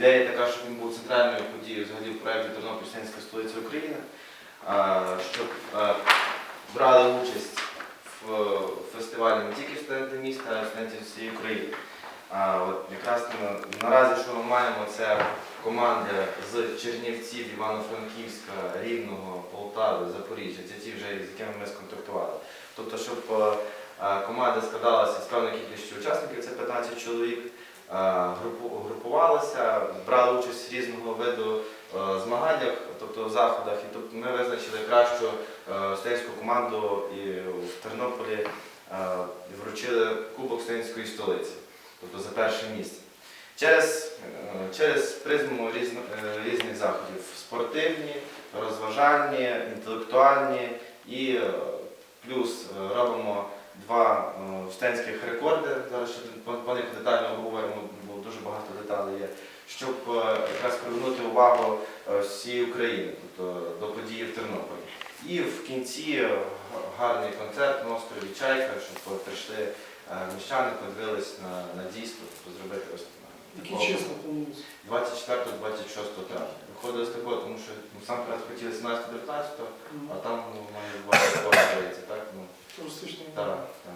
ідея така, щоб він був центральною подією взагалі в проєкті Тернопільська столиця України, щоб брали участь в фестивалі не тільки студенти міста, а й студенти всієї України. Якраз наразі, що ми маємо, це команди з Чернівців, Івано-Франківська, Рівного, Полтави, Запоріжжя. Це ті вже, з якими ми сконтактували. Тобто, щоб команда складалася з певною кількістю учасників, це 15 чоловік, групу- групувалися, брали участь в різного виду е, змаганнях, тобто в заходах. І тобто ми визначили кращу е, студентську команду і в Тернополі е, вручили Кубок студентської столиці, тобто за перше місце. Через, через призму е, різних заходів спортивні, розважальні, інтелектуальні і плюс робимо два студентських рекорди. Зараз ще детально обговоримо, щоб е, якраз привернути увагу е, всієї України, тобто до події в Тернополі. І в кінці е, гарний концерт на острові Чайка, щоб прийшли міщани, подивились на, на дійство, тобто зробити ось такого. чесно планується. 24-26 травня. Виходили з такого, тому що ну, сам раз хотіли 17-19, а там ну, має бути здається, так? Ну, Туристичний так, так.